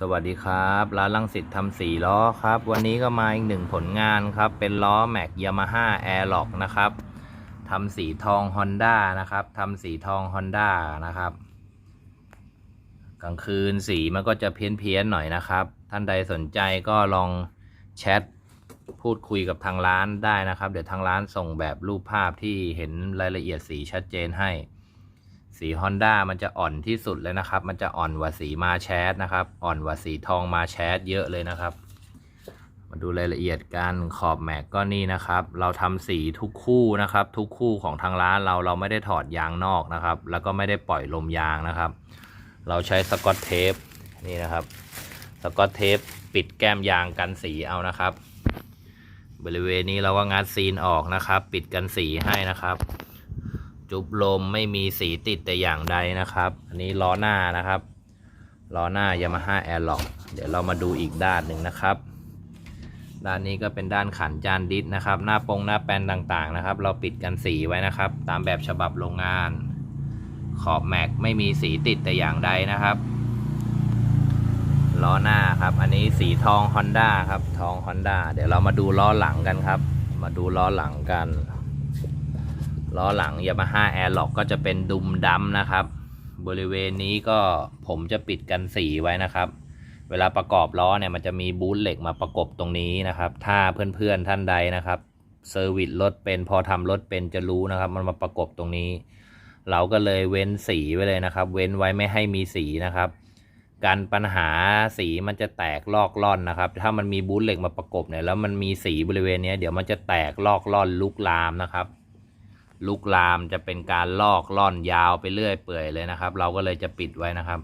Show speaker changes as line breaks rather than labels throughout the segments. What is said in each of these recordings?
สวัสดีครับ ร้านลังสิตทำสีล้อครับ วันนี้ก็มาอีกหนึ่งผลงานครับ เป็นล้อแม็กยามาฮ่าแอร์ล็อกนะครับทำสีทอง Honda นะครับทำสีทอง Honda นะครับ กลางคืนสีมันก็จะเพี้ยนเพียนๆหน่อยนะครับ ท่านใดสนใจก็ลองแชทพูดคุยกับทางร้านได้นะครับ เดี๋ยวทางร้านส่งแบบรูปภาพที่เห็นรายละเอียดสีชัดเจนให้ สี Honda มันจะอ่อนที่สุดเลยนะครับ มันจะอ่อนกว่าสีมาแชทนะครับ อ่อนกว่าสีทองมาแชทเยอะเลยนะครับ มาดูรายละเอียดการขอบแม็กก็นี่นะครับ เราทำสีทุกคู่นะครับ ทุกคู่ของทางร้านเราเราไม่ได้ถอดยางนอกนะครับ แล้วก็ไม่ได้ปล่อยลมยางนะครับ เราใช้สกอตเทปนี่นะครับสกอตเทปปิดแก้มยางกันสีเอานะครับ บริเวณนี้เราก็งัดซีนออกนะครับ ปิดกันสีให้นะครับ จุบลมไม่มีสีติดแต่อย่างใดนะครับ อันนี้ล้อหน้านะครับ ล้อหน้ายามาฮ่าแอร์ล็อกเดี๋ยวเรามาดูอีกด้านหนึ่งนะครับ ด้านนี้ก็เป็นด้านขันจานดิสนะครับ หน้าปงหน้าแปนต่างๆนะครับ เราปิดกันสีไว้นะครับ ตามแบบฉบับโรงงาน ขอบแม็กไม่มีสีติดแต่อย่างใดนะครับล้อหน้าครับ อันนี้สีทอง Honda ครับ ทอง Honda เดี๋ยวเรามาดูล้อหลังกันครับ มาดูล้อหลังกัน ล้อหลัง Yamaha Airlock ก็จะเป็นดุมดำนะครับ บริเวณนี้ก็ผมจะปิดกันสีไว้นะครับ เวลาประกอบล้อเนี่ยมันจะมีบูทเหล็กมาประกบตรงนี้นะครับ ถ้าเพื่อนๆท่านใดนะครับเซอร์วิสรถเป็นพอทำรถเป็นจะรู้นะครับ มันมาประกบตรงนี้ เราก็เลยเว้นสีไว้เลยนะครับ เว้นไว้ไม่ให้มีสีนะครับ การปัญหาสีมันจะแตกลอกล่อนนะครับ ถ้ามันมีบูทเหล็กมาประกบเนี่ยแล้วมันมีสีบริเวณนี้เดี๋ยวมันจะแตกลอกล่อนลุกลามนะครับ ลุกลามจะเป็นการลอกล่อนยาวไปเรื่อยเปื่อยเลยนะครับ เราก็เลยจะปิดไว้นะครับ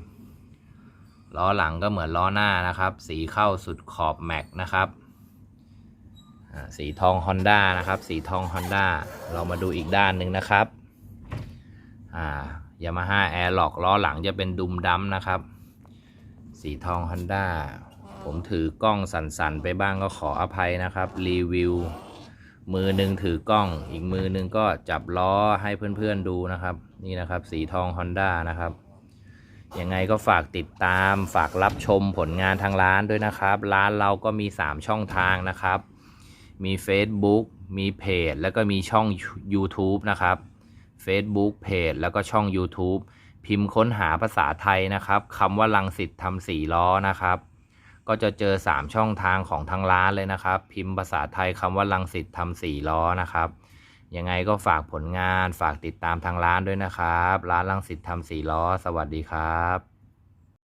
ล้อหลังก็เหมือนล้อหน้านะครับ สีเข้าสุดขอบแม็กนะครับสีทอง Honda นะครับ สีทอง Honda เรามาดูอีกด้านหนึ่งนะครับอ่ายามาฮ่าแอร์ล็อกล้อหลังจะเป็นดุมดำนะครับ สีทอง Honda ผมถือกล้องสั่นๆ ไปบ้างก็ขออภัยนะครับ รีวิว มือหนึ่งถือกล้อง อีกมือหนึ่งก็จับล้อให้เพื่อนๆดูนะครับ นี่นะครับสีทอง Honda นะครับยังไงก็ฝากติดตามฝากรับชมผลงานทางร้านด้วยนะครับ ร้านเราก็มี 3 ช่องทางนะครับ มี Facebook มีเพจ แล้วก็มีช่อง YouTube นะครับ Facebook เพจ แล้วก็ช่อง YouTube พิมพ์ค้นหาภาษาไทยนะครับคำว่าลังสิตทำสีล้อนะครับ ก็จะเจอ 3 ช่องทางของทางร้านเลยนะครับ พิมพ์ภาษาไทยคำว่าลังสิตทำสี่ล้อนะครับ ยังไงก็ฝากผลงานฝากติดตามทางร้านด้วยนะครับ ร้านลังสิตทำสี่ล้อ สวัสดีครับ